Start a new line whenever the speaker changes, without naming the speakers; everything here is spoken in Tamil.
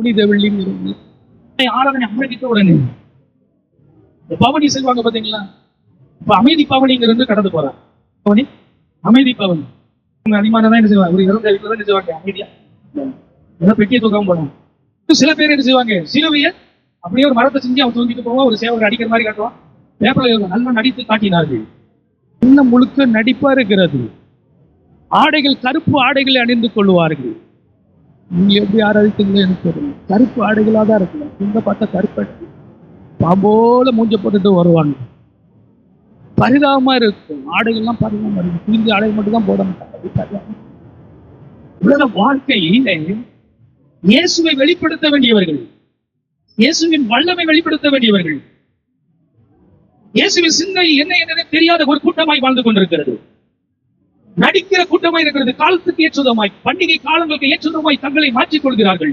புனித வெள்ளிங்கிறது ஆராதனை அமைதித்த பவனி செய்வாங்க பாத்தீங்களா இப்ப அமைதி பவனிங்கிறது கடந்து போறான் பவனி அமைதி பவனி. உங்க அதிகமான தான் என்ன செய்வாங்க? ஒரு இறந்த வீட்டுல தான் செய்வாங்க? அமைதியா. ஏதோ பெட்டியை தூக்காம போனாங்க சில பேர் என்ன செய்வாங்க? சிலுவைய அப்படியே ஒரு மரத்தை செஞ்சு அவன் தூங்கிட்டு போவான். ஒரு சேவகர் அடிக்கிற மாதிரி காட்டுவான். பேப்பர்ல நல்லா நடித்து காட்டினார்கள். இன்னும் முழுக்க நடிப்பா இருக்கிறது. ஆடைகள் கருப்பு ஆடைகளை அணிந்து கொள்வார்கள் நீங்க எப்படி ஆராதித்தீங்க எனக்கு கருப்பு ஆடைகளாக தான் இருக்கலாம் இந்த பார்த்தா கருப்பு பாம்போல மூஞ்ச போட்டுட்டு வருவாங்க. பரிதாபமா இருக்கும். ஆடைகள்லாம் பரிதாபமா இருக்கும். கிழிஞ்ச ஆடை மட்டும் தான் போட மாட்டாங்க. உலக வாழ்க்கையில இயேசுவை வெளிப்படுத்த வேண்டியவர்கள் இயேசுவின் வல்லமை வெளிப்படுத்த வேண்டியவர்கள் இயேசுவின் சிந்தை என்ன என்னன்னு தெரியாத ஒரு கூட்டமாய் வாழ்ந்து கொண்டிருக்கிறது. நடிக்கிற கூட்டமாய் இருக்கிறது காலத்துக்கு ஏற்றதுமாய் பண்டிகை காலங்களுக்கு ஏற்றதுமாய் தங்களை மாற்றிக் கொள்கிறார்கள்